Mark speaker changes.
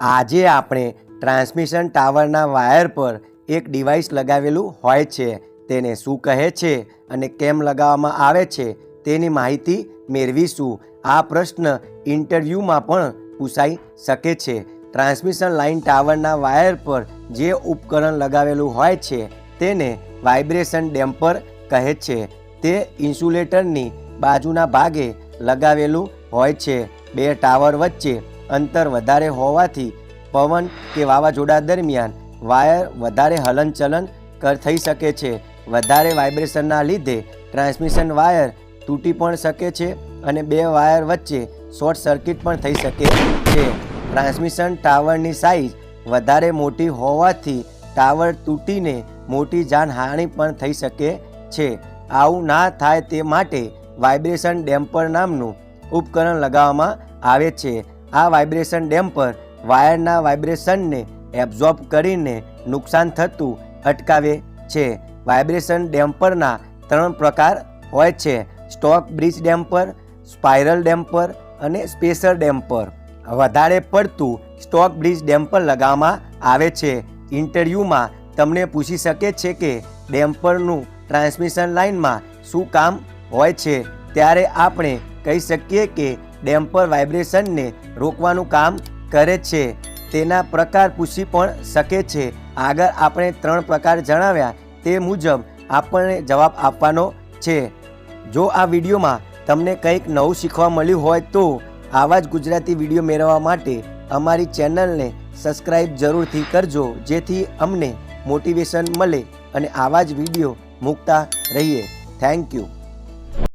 Speaker 1: આજે આપણે transmission ટાવરના wire પર એક ડિવાઇસ લગાવેલું હોય છે. તેને શું કહે છે અને કેમ લગાવવામાં આવે છે તેની માહિતી મેળવીશું. આ પ્રશ્ન ઇન્ટરવ્યૂમાં પણ પૂછાઈ શકે છે. ટ્રાન્સમિશન લાઇન ટાવરના વાયર પર જે ઉપકરણ લગાવેલું હોય છે તેને વાઇબ્રેશન ડેમ્પર કહે છે. તે ઇન્સ્યુલેટરની બાજુના ભાગે લગાવેલું હોય છે. બે ટાવર વચ્ચે અંતર વધારે હોવાથી પવન કે વાવાઝોડા દરમિયાન વાયર વધારે હલનચલન થઈ શકે છે. વધારે વાઇબ્રેશનના લીધે ટ્રાન્સમિશન વાયર તૂટી પણ શકે છે અને બે વાયર વચ્ચે શોર્ટ સર્કિટ પણ થઈ શકે છે. ટ્રાન્સમિશન ટાવરની સાઇઝ વધારે મોટી હોવાથી ટાવર તૂટીને મોટી જાનહાનિ પણ થઈ શકે છે. આવું ના થાય તે માટે વાઇબ્રેશન ડેમ્પર નામનું ઉપકરણ લગાવવામાં આવે છે. આ વાઇબ્રેશન ડેમ્પર વાયરના વાઇબ્રેશનને એબ્ઝોર્બ કરીને નુકસાન થતું અટકાવે છે. વાઇબ્રેશન ડેમ્પરના ત્રણ પ્રકાર હોય છે. Stock bridge damper spiral damper અને સ્પેસર ડેમ્પર વધારે પડતું સ્ટોક બ્રિજ ડેમ્પર લગાવવામાં આવે છે. ઇન્ટરવ્યૂમાં તમને પૂછી શકે છે કે ડેમ્પરનું ટ્રાન્સમિશન લાઇનમાં શું કામ હોય છે. ત્યારે આપણે કહી શકીએ કે ડેમ્પર વાઇબ્રેશનને રોકવાનું કામ કરે છે. તેના પ્રકાર પૂછી પણ શકે છે. આગળ આપણે ત્રણ પ્રકાર જણાવ્યા તે મુજબ આપણને જવાબ આપવાનો છે. જો આ વિડીયોમાં તમને કંઈક નવું શીખવા મળ્યું હોય તો આવા જ ગુજરાતી વીડિયો મેળવવા માટે અમારી ચેનલને સબસ્ક્રાઈબ જરૂરથી કરજો, જેથી અમને મોટિવેશન મળે અને આવા જ વીડિયો મૂકતા રહીએ. Thank you.